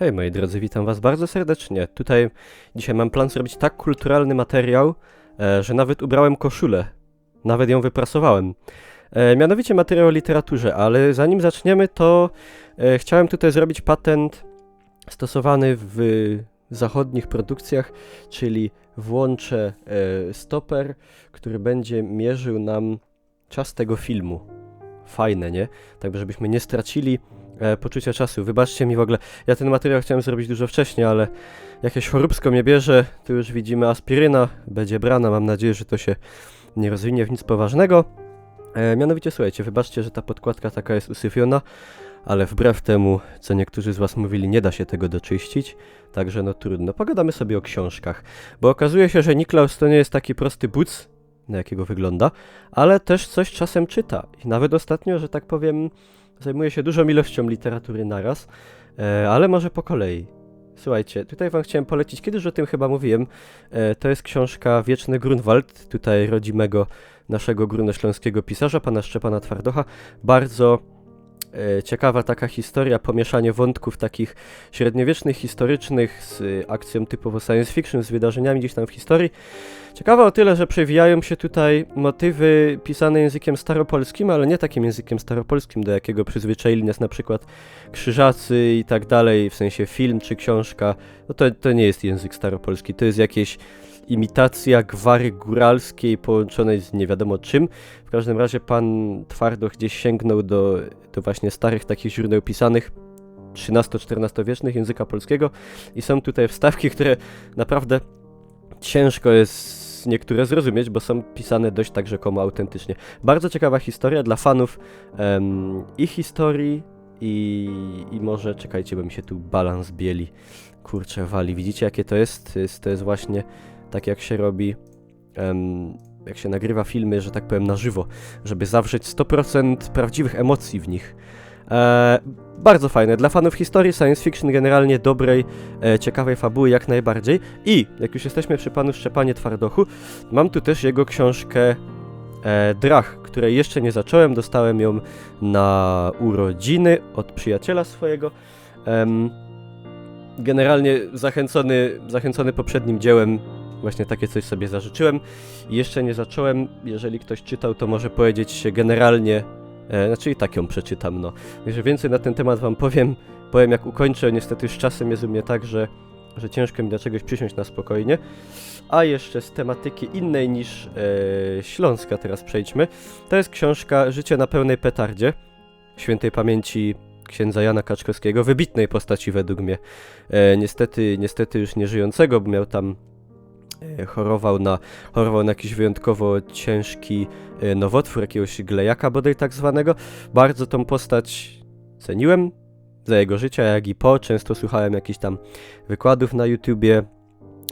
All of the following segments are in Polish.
Hej moi drodzy, witam was bardzo serdecznie. Tutaj dzisiaj mam plan zrobić tak kulturalny materiał, e, że nawet ubrałem koszulę. Nawet ją wyprasowałem. E, mianowicie materiał o literaturze, ale zanim zaczniemy, to e, chciałem tutaj zrobić patent stosowany w zachodnich produkcjach, czyli włączę e, stoper, który będzie mierzył nam czas tego filmu. Fajne, nie? Tak, żebyśmy nie stracili e, poczucia czasu. Wybaczcie mi w ogóle, ja ten materiał chciałem zrobić dużo wcześniej, ale jakieś choróbsko mnie bierze, tu już widzimy aspiryna, będzie brana, mam nadzieję, że to się nie rozwinie w nic poważnego. E, mianowicie słuchajcie, wybaczcie, że ta podkładka taka jest usyfiona, ale wbrew temu, co niektórzy z was mówili, nie da się tego doczyścić, także no trudno. Pogadamy sobie o książkach, bo okazuje się, że Niklaus to nie jest taki prosty buc, na jakiego wygląda, ale też coś czasem czyta. I nawet ostatnio, że tak powiem, zajmuje się dużą ilością literatury naraz, e, ale może po kolei. Słuchajcie, tutaj wam chciałem polecić, kiedyś o tym chyba mówiłem, e, to jest książka Wieczny Grunwald, tutaj rodzimego naszego górnośląskiego pisarza, pana Szczepana Twardocha. Bardzo ciekawa taka historia, pomieszanie wątków takich średniowiecznych, historycznych z akcją typowo science fiction, z wydarzeniami gdzieś tam w historii. Ciekawe o tyle, że przewijają się tutaj motywy pisane językiem staropolskim, ale nie takim językiem staropolskim, do jakiego przyzwyczaili nas na przykład krzyżacy i tak dalej, w sensie film czy książka. No to, to nie jest język staropolski, to jest jakieś imitacja gwary góralskiej połączonej z nie wiadomo czym. W każdym razie pan Twardoch gdzieś sięgnął do, do właśnie starych takich źródeł pisanych, 13-14 wiecznych języka polskiego i są tutaj wstawki, które naprawdę ciężko jest niektóre zrozumieć, bo są pisane dość tak rzekomo autentycznie. Bardzo ciekawa historia dla fanów em, i historii, i, i może, czekajcie, bo mi się tu balans bieli, kurczę wali. Widzicie jakie to jest? To jest, to jest właśnie tak jak się robi, em, jak się nagrywa filmy, że tak powiem na żywo, żeby zawrzeć 100% prawdziwych emocji w nich. E, bardzo fajne. Dla fanów historii, science fiction, generalnie dobrej, e, ciekawej fabuły jak najbardziej. I, jak już jesteśmy przy panu Szczepanie Twardochu, mam tu też jego książkę e, Drach, której jeszcze nie zacząłem. Dostałem ją na urodziny od przyjaciela swojego. Em, generalnie zachęcony, zachęcony poprzednim dziełem, właśnie takie coś sobie zażyczyłem. Jeszcze nie zacząłem. Jeżeli ktoś czytał, to może powiedzieć generalnie E, znaczy i tak ją przeczytam, no. Także więcej na ten temat wam powiem, powiem jak ukończę. Niestety już czasem jest u mnie tak, że, że ciężko mi do czegoś przysiąść na spokojnie. A jeszcze z tematyki innej niż e, Śląska teraz przejdźmy. To jest książka Życie na pełnej petardzie świętej pamięci księdza Jana Kaczkowskiego, wybitnej postaci według mnie. E, niestety, niestety już nieżyjącego, bo miał tam chorował na, chorował na jakiś wyjątkowo ciężki e, nowotwór, jakiegoś glejaka bodaj tak zwanego. Bardzo tą postać ceniłem za jego życia, jak i po. Często słuchałem jakichś tam wykładów na YouTubie,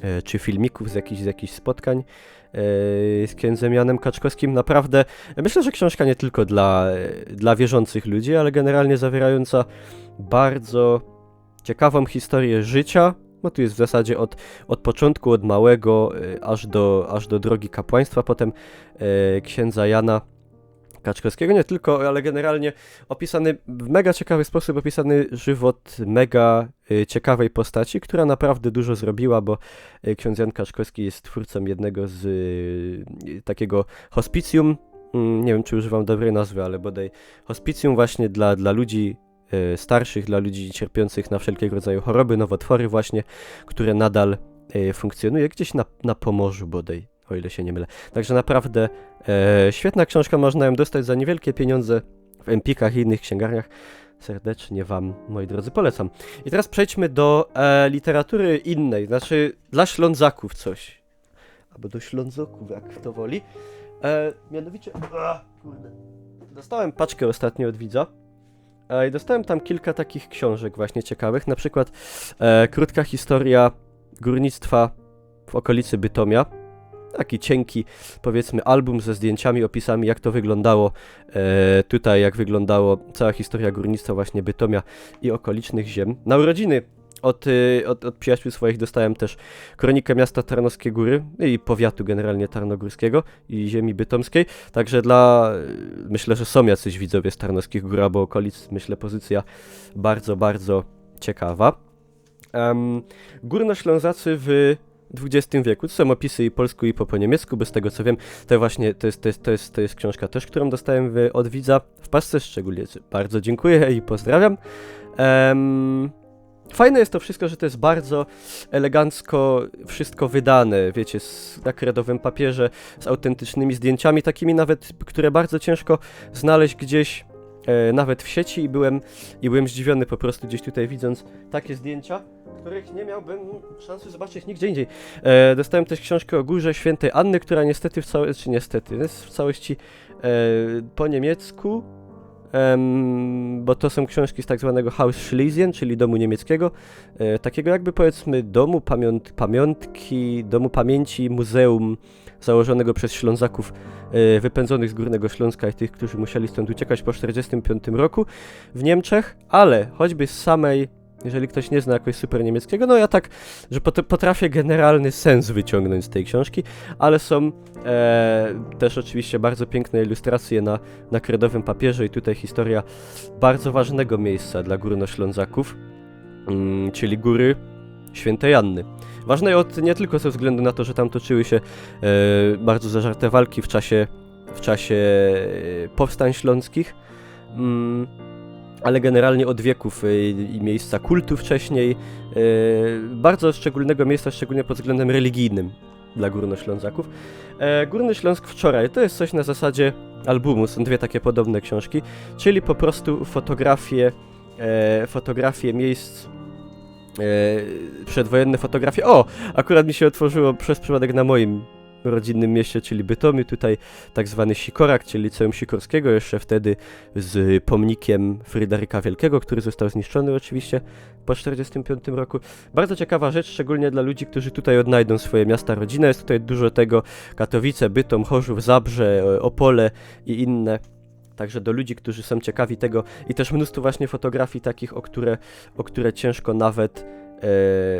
e, czy filmików z jakichś, z jakichś spotkań e, z księdzem Janem Kaczkowskim. Naprawdę, myślę, że książka nie tylko dla, e, dla wierzących ludzi, ale generalnie zawierająca bardzo ciekawą historię życia, no tu jest w zasadzie od, od początku, od małego, e, aż do, aż do drogi kapłaństwa, potem e, księdza Jana Kaczkowskiego, nie tylko, ale generalnie opisany w mega ciekawy sposób, opisany żywot mega e, ciekawej postaci, która naprawdę dużo zrobiła, bo ksiądz Jan Kaczkowski jest twórcą jednego z takiego hospicjum, mm, nie wiem czy używam dobrej nazwy, ale bodaj hospicjum właśnie dla, dla ludzi starszych, dla ludzi cierpiących na wszelkiego rodzaju choroby, nowotwory właśnie, które nadal e, funkcjonuje gdzieś na, na Pomorzu bodaj, o ile się nie mylę. Także naprawdę e, świetna książka, można ją dostać za niewielkie pieniądze w Empikach i innych księgarniach. Serdecznie Wam, moi drodzy, polecam. I teraz przejdźmy do e, literatury innej, znaczy dla Ślązaków coś. Albo do Ślązoków, jak kto woli. E, mianowicie... A, kurde. Dostałem paczkę ostatnio od widza. I dostałem tam kilka takich książek właśnie ciekawych, na przykład e, krótka historia górnictwa w okolicy Bytomia. Taki cienki, powiedzmy, album ze zdjęciami, opisami, jak to wyglądało e, tutaj, jak wyglądało cała historia górnictwa właśnie Bytomia i okolicznych ziem. Na urodziny od, y, od, od przyjaciół swoich dostałem też kronikę miasta Tarnowskie Góry i powiatu generalnie tarnogórskiego i ziemi bytomskiej. Także dla, y, myślę, że są jacyś widzowie z Tarnowskich Gór albo okolic, myślę, pozycja bardzo, bardzo ciekawa. Em, Górnoślązacy w XX wieku. To są opisy i polsku i po, po niemiecku, bo z tego co wiem, to właśnie to jest, to jest, to jest, to jest książka też, którą dostałem w, od widza w pasce, szczególnie bardzo dziękuję i pozdrawiam. Em, Fajne jest to wszystko, że to jest bardzo elegancko wszystko wydane, wiecie, z, na kredowym papierze, z autentycznymi zdjęciami, takimi nawet, które bardzo ciężko znaleźć gdzieś, e, nawet w sieci i byłem, i byłem zdziwiony po prostu gdzieś tutaj widząc takie zdjęcia, których nie miałbym szansy zobaczyć nigdzie indziej. E, dostałem też książkę o górze świętej Anny, która niestety w całości, czy niestety, jest w całości e, po niemiecku, Em, bo to są książki z tak zwanego Haus Schlesien, czyli domu niemieckiego, e, takiego jakby powiedzmy domu pamiąt, pamiątki, domu pamięci, muzeum założonego przez Ślązaków e, wypędzonych z Górnego Śląska i tych, którzy musieli stąd uciekać po 1945 roku w Niemczech, ale choćby z samej jeżeli ktoś nie zna jakoś super niemieckiego, no ja tak, że pot potrafię generalny sens wyciągnąć z tej książki, ale są e, też oczywiście bardzo piękne ilustracje na, na kredowym papierze i tutaj historia bardzo ważnego miejsca dla górnoślązaków, mm, czyli góry Świętej Anny. Ważnej od, nie tylko ze względu na to, że tam toczyły się e, bardzo zażarte walki w czasie, w czasie e, powstań śląskich, mm, ale generalnie od wieków y, i miejsca kultu wcześniej, y, bardzo szczególnego miejsca, szczególnie pod względem religijnym dla Górnoślązaków. E, Górny Śląsk wczoraj to jest coś na zasadzie albumu, są dwie takie podobne książki, czyli po prostu fotografie, e, fotografie miejsc e, przedwojenne fotografie. O! Akurat mi się otworzyło przez przypadek na moim rodzinnym mieście, czyli Bytomiu, tutaj tak zwany Sikorak, czyli Liceum Sikorskiego, jeszcze wtedy z pomnikiem Fryderyka Wielkiego, który został zniszczony oczywiście po 1945 roku. Bardzo ciekawa rzecz, szczególnie dla ludzi, którzy tutaj odnajdą swoje miasta rodzinne. Jest tutaj dużo tego, Katowice, Bytom, Chorzów, Zabrze, Opole i inne. Także do ludzi, którzy są ciekawi tego i też mnóstwo właśnie fotografii takich, o które, o które ciężko nawet,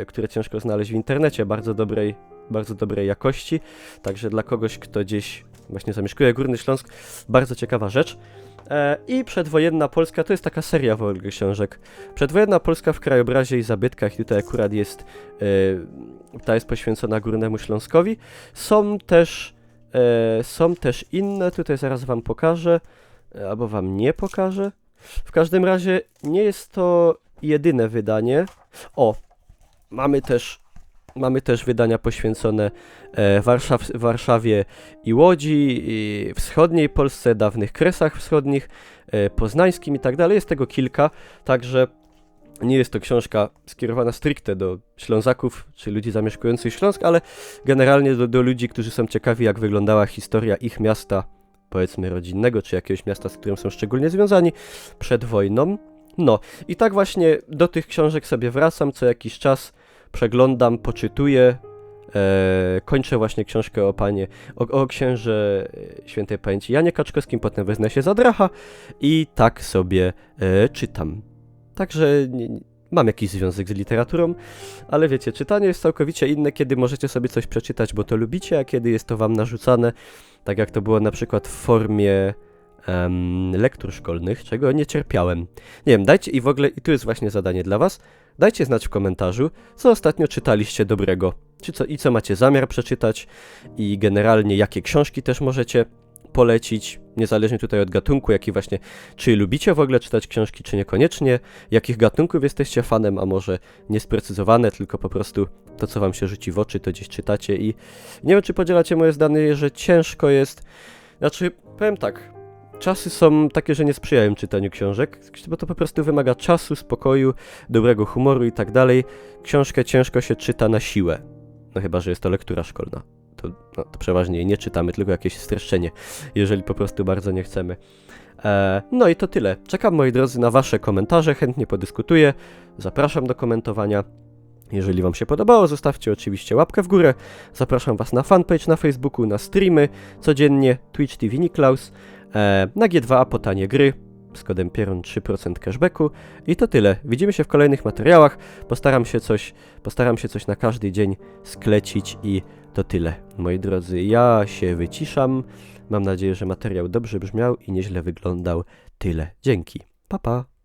e, które ciężko znaleźć w internecie, bardzo dobrej bardzo dobrej jakości, także dla kogoś, kto gdzieś właśnie zamieszkuje Górny Śląsk, bardzo ciekawa rzecz. E, I przedwojenna Polska to jest taka seria w ogóle książek. Przedwojenna Polska w krajobrazie i zabytkach, tutaj akurat jest, e, ta jest poświęcona Górnemu Śląskowi. Są też, e, są też inne, tutaj zaraz wam pokażę, albo wam nie pokażę. W każdym razie nie jest to jedyne wydanie. O, mamy też Mamy też wydania poświęcone e, Warszaw, Warszawie i Łodzi, i wschodniej Polsce, dawnych Kresach Wschodnich, e, poznańskim i tak dalej. Jest tego kilka, także nie jest to książka skierowana stricte do Ślązaków czy ludzi zamieszkujących Śląsk, ale generalnie do, do ludzi, którzy są ciekawi, jak wyglądała historia ich miasta, powiedzmy rodzinnego, czy jakiegoś miasta, z którym są szczególnie związani przed wojną. No i tak właśnie do tych książek sobie wracam co jakiś czas przeglądam, poczytuję. E, kończę właśnie książkę o panie, o, o księże świętej pamięci Janie Kaczkowskim, potem wezmę się za dracha i tak sobie e, czytam. Także nie, mam jakiś związek z literaturą, ale wiecie, czytanie jest całkowicie inne, kiedy możecie sobie coś przeczytać, bo to lubicie, a kiedy jest to wam narzucane, tak jak to było na przykład w formie um, lektur szkolnych, czego nie cierpiałem. Nie wiem, dajcie i w ogóle, i tu jest właśnie zadanie dla was, Dajcie znać w komentarzu, co ostatnio czytaliście dobrego, czy co, i co macie zamiar przeczytać, i generalnie jakie książki też możecie polecić, niezależnie tutaj od gatunku, jaki właśnie, czy lubicie w ogóle czytać książki, czy niekoniecznie, jakich gatunków jesteście fanem, a może niesprecyzowane, tylko po prostu to, co wam się rzuci w oczy, to gdzieś czytacie. I nie wiem, czy podzielacie moje zdanie, że ciężko jest, znaczy, powiem tak, czasy są takie, że nie sprzyjają czytaniu książek, bo to po prostu wymaga czasu, spokoju, dobrego humoru i tak dalej. Książkę ciężko się czyta na siłę. No chyba, że jest to lektura szkolna. To, no, to przeważnie nie czytamy, tylko jakieś streszczenie, jeżeli po prostu bardzo nie chcemy. E, no i to tyle. Czekam, moi drodzy, na Wasze komentarze, chętnie podyskutuję. Zapraszam do komentowania. Jeżeli Wam się podobało, zostawcie oczywiście łapkę w górę. Zapraszam Was na fanpage na Facebooku, na streamy codziennie, Twitch TV Niklaus. E, na G2 po tanie gry z kodem Pieron 3% cashbacku i to tyle. Widzimy się w kolejnych materiałach. Postaram się coś, postaram się coś na każdy dzień sklecić i to tyle. Moi drodzy, ja się wyciszam. Mam nadzieję, że materiał dobrze brzmiał i nieźle wyglądał. Tyle. Dzięki. Pa pa.